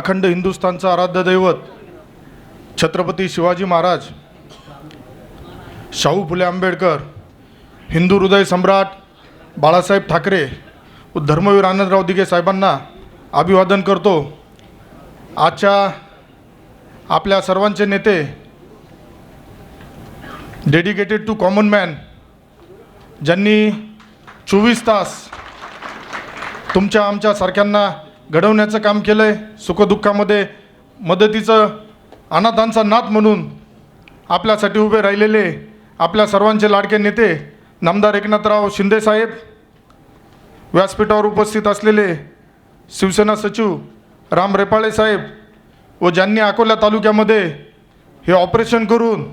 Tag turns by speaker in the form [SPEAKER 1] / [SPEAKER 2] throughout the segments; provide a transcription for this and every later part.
[SPEAKER 1] अखंड हिंदुस्थानचं आराध्य दैवत छत्रपती शिवाजी महाराज शाहू फुले आंबेडकर हिंदू हृदय सम्राट बाळासाहेब ठाकरे व धर्मवीर आनंदराव दिघे साहेबांना अभिवादन करतो. आजच्या आपल्या सर्वांचे नेते डेडिकेटेड टू कॉमन मॅन ज्यांनी चोवीस तास तुमच्या आमच्या सारख्यांना घडवण्याचं काम केलं आहे सुखदुःखामध्ये मदतीचं अनाथांचा नाथ म्हणून आपल्यासाठी उभे राहिलेले आपल्या सर्वांचे लाडके नेते नामदार एकनाथराव शिंदेसाहेब व्यासपीठावर उपस्थित असलेले शिवसेना सचिव राम रेपाळे साहेब व ज्यांनी अकोला तालुक्यामध्ये हे ऑपरेशन करून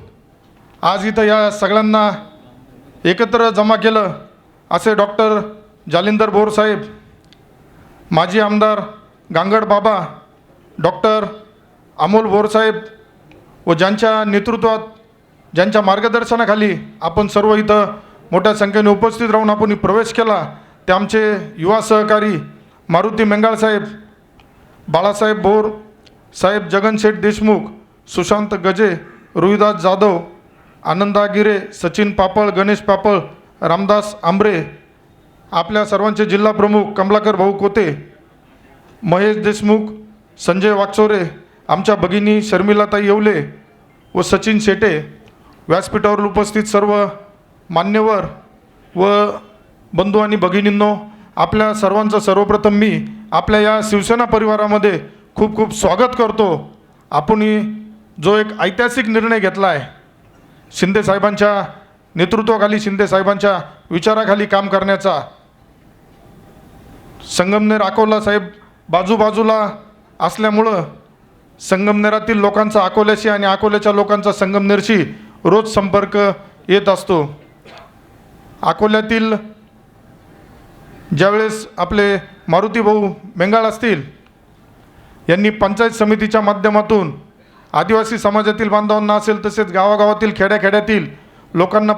[SPEAKER 1] आज इथं या सगळ्यांना एकत्र जमा केलं असे डॉक्टर जालिंदर भोर साहेब माजी आमदार गांगड बाबा डॉक्टर अमोल बोरसाहेब व ज्यांच्या नेतृत्वात ज्यांच्या मार्गदर्शनाखाली आपण सर्व इथं मोठ्या संख्येने उपस्थित राहून आपण प्रवेश केला ते आमचे युवा सहकारी मारुती मेंगाळसाहेब बाळासाहेब बोर साहेब जगनशेठ देशमुख सुशांत गजे रोहिदास जाधव आनंदा गिरे सचिन पापळ गणेश पापळ रामदास आंबरे आपल्या सर्वांचे जिल्हा प्रमुख कमलाकर भाऊ कोते महेश देशमुख संजय वागचोरे आमच्या भगिनी शर्मिलाताई येवले व सचिन शेटे व्यासपीठावर उपस्थित सर्व मान्यवर व बंधू आणि भगिनींनो आपल्या सर्वांचं सर्वप्रथम मी आपल्या या शिवसेना परिवारामध्ये खूप खूप स्वागत करतो. आपण जो एक ऐतिहासिक निर्णय घेतला आहे शिंदेसाहेबांच्या नेतृत्वाखाली शिंदे साहेबांच्या विचाराखाली काम करण्याचा संगमनेर अकोला साहेब बाजूबाजूला असल्यामुळं संगमनेरातील लोकांचा अकोल्याशी आणि अकोल्याच्या लोकांचा संगमनेरशी रोज संपर्क येत असतो. अकोल्यातील ज्यावेळेस आपले मारुती भाऊ बेंगाळ असतील यांनी पंचायत समितीच्या माध्यमातून आदिवासी समाजातील बांधवांना असेल तसेच गावागावातील खेड्याखेड्यातील लोकांना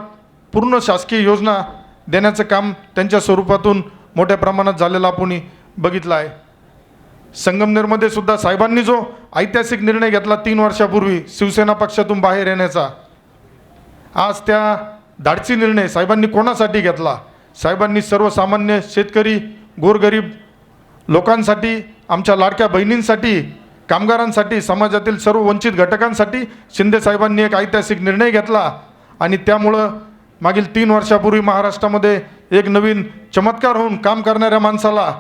[SPEAKER 1] पूर्ण शासकीय योजना देण्याचं काम त्यांच्या स्वरूपातून मोठ्या प्रमाणात झालेला आपण बघितला आहे. संगमनेरमध्ये सुद्धा साहेबांनी जो ऐतिहासिक निर्णय घेतला तीन वर्षापूर्वी शिवसेना पक्षातून बाहेर येण्याचा आज त्या धाडसी निर्णय साहेबांनी कोणासाठी घेतला? साहेबांनी सर्वसामान्य शेतकरी गोरगरीब लोकांसाठी आमच्या लाडक्या बहिणींसाठी कामगारांसाठी समाजातील सर्व वंचित घटकांसाठी शिंदे साहेबांनी एक ऐतिहासिक निर्णय घेतला आणि त्यामुळं मागील तीन वर्षापूर्वी महाराष्ट्रामध्ये एक नवीन चमत्कार होऊन काम करणाऱ्या माणसाला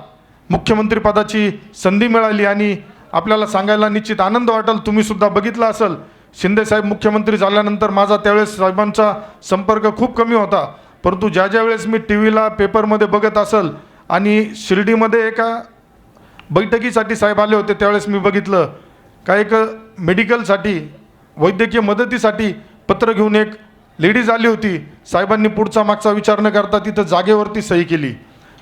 [SPEAKER 1] मुख्यमंत्रीपदाची संधी मिळाली आणि आपल्याला सांगायला निश्चित आनंद वाटेल. तुम्हीसुद्धा बघितला असेल. शिंदे साहेब मुख्यमंत्री झाल्यानंतर माझा त्यावेळेस साहेबांचा संपर्क खूप कमी होता. परंतु ज्या ज्या वेळेस मी टी व्हीला पेपरमध्ये बघत असेल आणि शिर्डीमध्ये एका बैठकीसाठी साहेब आले होते त्यावेळेस मी बघितलं. का एक मेडिकलसाठी वैद्यकीय मदतीसाठी पत्र घेऊन एक लेडीज आली होती. साहेबांनी पुढचा मागचा विचार न करता तिथं जागेवरती सही केली.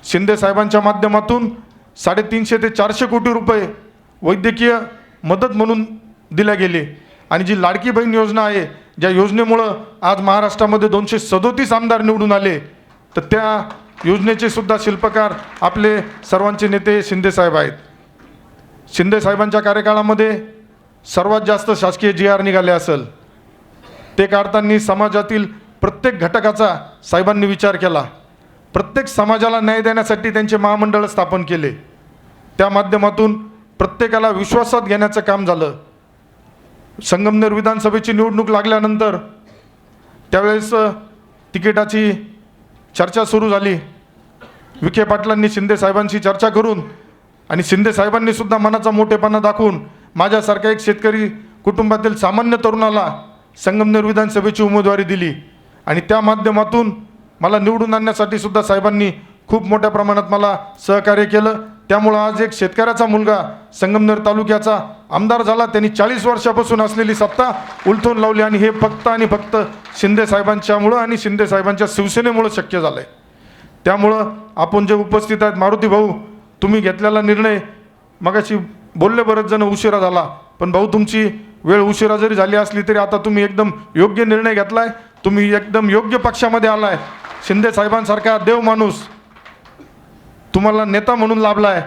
[SPEAKER 1] शिंदे साहेबांच्या माध्यमातून साडेतीनशे ते चारशे कोटी रुपये वैद्यकीय मदत म्हणून दिल्या गेले. आणि जी लाडकी बहीण योजना आहे ज्या योजनेमुळं आज महाराष्ट्रामध्ये दोनशे सदोतीस आमदार निवडून आले तर त्या योजनेचे सुद्धा शिल्पकार आपले सर्वांचे नेते शिंदे साहेब आहेत. शिंदे साहेबांच्या कार्यकाळामध्ये सर्वात जास्त शासकीय जी आर निघाले असेल ते काढताना समाजातील प्रत्येक घटकाचा साहेबांनी विचार केला. प्रत्येक समाजाला न्याय देण्यासाठी त्यांचे महामंडळ स्थापन केले. त्या माध्यमातून प्रत्येकाला विश्वासात घेण्याचं काम झालं. संगमनेर विधानसभेची निवडणूक लागल्यानंतर त्यावेळेस तिकिटाची चर्चा सुरू झाली. विखे पाटलांनी शिंदे साहेबांशी चर्चा करून आणि शिंदे मनाचा मोठेपणा दाखवून माझ्यासारख्या एक शेतकरी कुटुंबातील सामान्य तरुणाला संगमनेर विधानसभेची उमेदवारी दिली. आणि त्या माध्यमातून मला निवडून आणण्यासाठी सुद्धा साहेबांनी खूप मोठ्या प्रमाणात मला सहकार्य केलं. त्यामुळं आज एक शेतकऱ्याचा मुलगा संगमनेर तालुक्याचा आमदार झाला. त्यांनी चाळीस वर्षापासून असलेली सत्ता उलथून लावली आणि हे फक्त आणि फक्त शिंदे साहेबांच्यामुळं आणि शिंदे साहेबांच्या शिवसेनेमुळं शक्य झालं आहे त्यामुळं आपण जे उपस्थित आहेत मारुती भाऊ तुम्ही घेतलेला निर्णय मगाशी बोलले बरेच जण उशिरा झाला पण भाऊ तुमची वेळ उशिरा जरी झाली असली तरी आता तुम्ही एकदम योग्य निर्णय घेतलाय. तुम्ही एकदम योग्य पक्षामध्ये आलाय. शिंदे साहेबांसारखा देव माणूस तुम्हाला नेता म्हणून लाभलाय.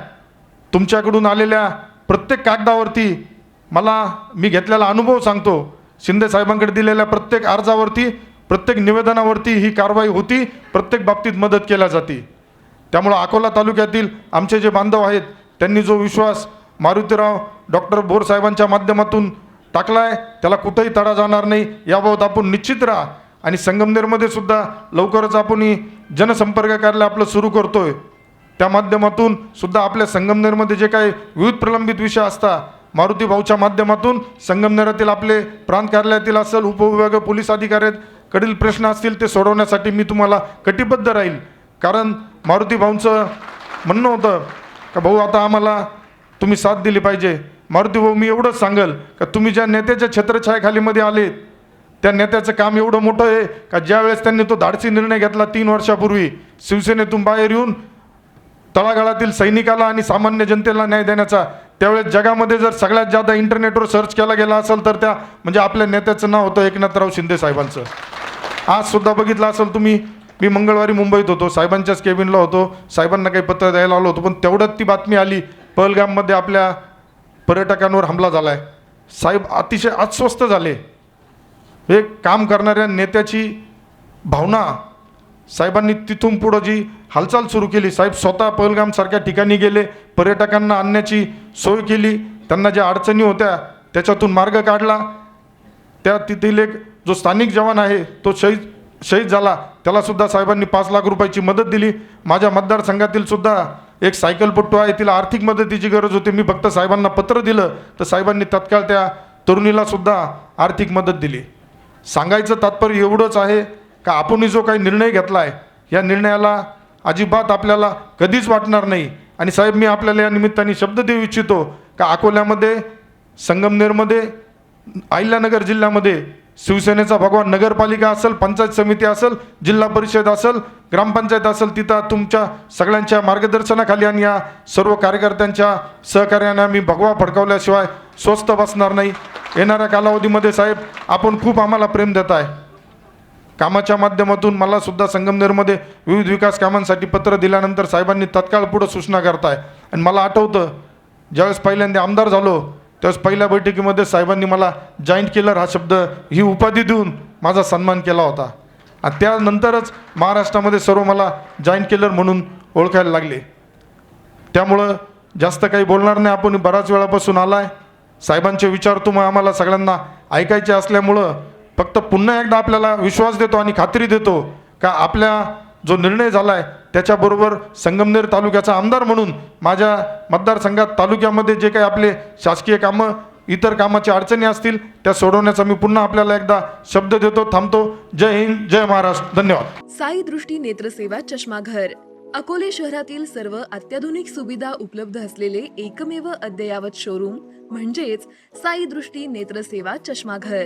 [SPEAKER 1] तुमच्याकडून आलेल्या प्रत्येक कागदावरती मला मी घेतलेला अनुभव सांगतो. शिंदे साहेबांकडे दिलेल्या प्रत्येक अर्जावरती प्रत्येक निवेदनावरती ही कारवाई होती. प्रत्येक बाबतीत मदत केल्या जाते. त्यामुळं अकोला तालुक्यातील आमचे जे बांधव आहेत त्यांनी जो विश्वास मारुतीराव डॉक्टर बोर साहेबांच्या माध्यमातून टाकलाय त्याला कुठंही तडा जाणार नाही. याबाबत आपण निश्चित राहा. आणि संगमनेरमध्ये सुद्धा लवकरच आपण ही जनसंपर्क कार्यालय आपलं सुरू करतोय. त्या माध्यमातून सुद्धा आपल्या संगमनेरमध्ये जे काही विविध प्रलंबित विषय असतात मारुती भाऊच्या माध्यमातून संगमनेरातील आपले प्रांत कार्यालयातील असेल उपविभाग पोलीस अधिकाऱ्यांकडील प्रश्न असतील ते सोडवण्यासाठी मी तुम्हाला कटिबद्ध राहील. कारण मारुती भाऊंचं म्हणणं होतं का भाऊ आता आम्हाला तुम्ही साथ दिली पाहिजे. मारुती भाऊ मी एवढंच सांगल का तुम्ही ज्या नेत्याच्या छत्रछायाखालीमध्ये आलेत त्या नेत्याचं काम एवढं मोठं आहे का ज्यावेळेस त्यांनी तो धाडसी निर्णय घेतला तीन वर्षापूर्वी शिवसेनेतून बाहेर येऊन तळागाळातील सैनिकाला आणि सामान्य जनतेला न्याय देण्याचा त्यावेळेस जगामध्ये जर सगळ्यात जादा इंटरनेटवर सर्च केला गेला असेल तर त्या म्हणजे आपल्या नेत्याचं नाव होतं एकनाथराव शिंदे साहेबांचं. आज सुद्धा बघितलं असेल तुम्ही मी मंगळवारी मुंबईत होतो साहेबांच्याच केबिनला होतो साहेबांना काही पत्र द्यायला आलो होतो पण तेवढ्यात ती बातमी आली पहलगाममध्ये आपल्या पर्यटकांवर हमला झाला आहे साहेब अतिशय अस्वस्थ झाले. हे काम करणाऱ्या नेत्याची भावना साहेबांनी तिथून पुढं जी हालचाल सुरू केली साहेब स्वतः पहलगामसारख्या ठिकाणी गेले पर्यटकांना आणण्याची सोय केली त्यांना ज्या अडचणी होत्या त्याच्यातून मार्ग काढला. त्या तिथील एक जो स्थानिक जवान आहे तो शहीद शहीद झाला. त्यालासुद्धा साहेबांनी पाच लाख रुपयाची मदत दिली. माझ्या मतदारसंघातील सुद्धा एक सायकलपट्टू आहे तिला आर्थिक मदतीची गरज होती. मी फक्त साहेबांना पत्र दिलं तर साहेबांनी तत्काळ त्या तरुणीला सुद्धा आर्थिक मदत दिली. सांगायचं तात्पर्य एवढंच आहे का आपणही जो काही निर्णय घेतला आहे या निर्णयाला अजिबात आपल्याला कधीच वाटणार नाही. आणि साहेब मी आपल्याला या निमित्ताने शब्द देऊ इच्छितो का अकोल्यामध्ये संगमनेरमध्ये अहिल्यानगर जिल्ह्यामध्ये शिवसेनेचा भगवान नगरपालिका असेल पंचायत समिती असेल जिल्हा परिषद असेल ग्रामपंचायत असेल तिथं तुमच्या सगळ्यांच्या मार्गदर्शनाखाली आणि या सर्व कार्यकर्त्यांच्या सहकार्याने मी भगवा फडकावल्याशिवाय स्वस्त बसणार नाही. येणाऱ्या कालावधीमध्ये साहेब आपण खूप आम्हाला प्रेम देत आहे. कामाच्या माध्यमातून मला सुद्धा संगमनेरमध्ये विविध विकास कामांसाठी पत्र दिल्यानंतर साहेबांनी तत्काळ पुढं सूचना करताय. आणि मला आठवतं ज्यावेळेस पहिल्यांदा आमदार झालो त्यावेळेस पहिल्या बैठकीमध्ये साहेबांनी मला जॉईंट किलर हा शब्द ही उपाधी देऊन माझा सन्मान केला होता. आणि त्यानंतरच महाराष्ट्रामध्ये सर्व मला जॉईंट किलर म्हणून ओळखायला लागले. त्यामुळं जास्त काही बोलणार नाही. आपण बराच वेळापासून आलाय. साहेबांचे विचार तुम्हाला आम्हाला सगळ्यांना ऐकायचे असल्यामुळं फक्त पुन्हा एकदा आपल्याला विश्वास देतो आणि खात्री देतो का आपल्या जो निर्णय झाला आहे त्याच्याबरोबर संगमनेर तालुक्याचा आमदार म्हणून माझ्या मतदारसंघात तालुक्यामध्ये जे काही आपले शासकीय कामं इतर कामाच्या अडचणी असतील त्या सोडवण्याचा मी पुन्हा आपल्याला एकदा शब्द देतो थांबतो. जय हिंद जय महाराष्ट्र. धन्यवाद.
[SPEAKER 2] साई दृष्टी नेत्रसेवा चष्माघर अकोले शहरातील सर्व अत्याधुनिक सुविधा उपलब्ध असलेले एकमेव अद्ययावत शोरूम म्हणजेच साई दृष्टी नेत्रसेवा चष्माघर